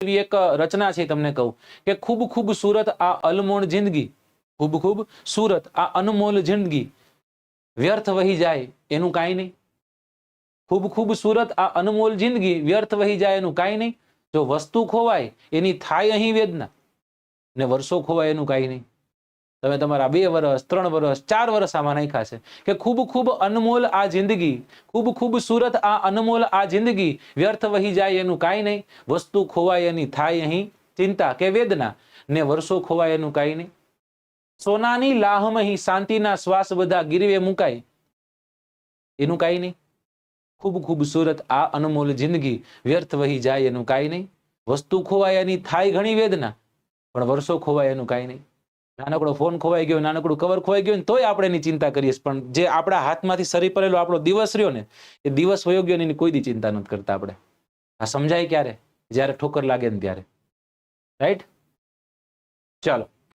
એક રચના છે તમને કહું કે ખૂબ ખૂબ સુરત આ અલમોલ જિંદગી. ખૂબ ખૂબ સુરત આ અનમોલ જિંદગી. વ્યર્થ વહી જાય એનું કાંઈ નહીં. ખૂબ ખૂબ સુરત આ અનમોલ જિંદગી વ્યર્થ વહી જાય એનું કાંઈ નહીં. જો વસ્તુ ખોવાય એની થાય અહીં વેદના. ને વર્ષો ખોવાય એનું કાંઈ નહીં. તમે તમારા બે વર્ષ ત્રણ વર્ષ ચાર વર્ષ આમાં નાખ્યા છે કે ખૂબ ખૂબ અનમોલ આ જિંદગી, ખૂબ ખૂબ સુરત આ અનમોલ આ જિંદગી, વ્યર્થ વહી જાય એનું કાંઈ નહીં, વસ્તુ ખોવાય એની થાય અહીં, ચિંતા કે વેદના, ને વર્ષો ખોવાય એનું કાંઈ નહીં. સોનાની લાહમહી શાંતિના શ્વાસ બધા ગીરવે મુકાય, એનું કાંઈ નહીં. ખૂબ ખૂબ સુરત આ અનમોલ જિંદગી, વ્યર્થ વહી જાય એનું કાંઈ નહીં. વસ્તુ ખોવાય એની થાય ઘણી વેદના, પણ વર્ષો ખોવાય એનું કાંઈ નહીં. નાનકડો ફોન ખોવાઈ ગયો, નાનકડું કવર ખોવાઈ ગયું તોય આપણે એની ચિંતા કરીએ પણ જે આપણા હાથમાંથી સરી પડેલો આપણો દિવસ રહ્યો ને, એ દિવસ વયો ગયો એની કોઈ દી ચિંતા નથી કરતા આપણે. આ સમજાય ક્યારે? જ્યારે ઠોકર લાગે ને ત્યારે. રાઈટ ચાલો.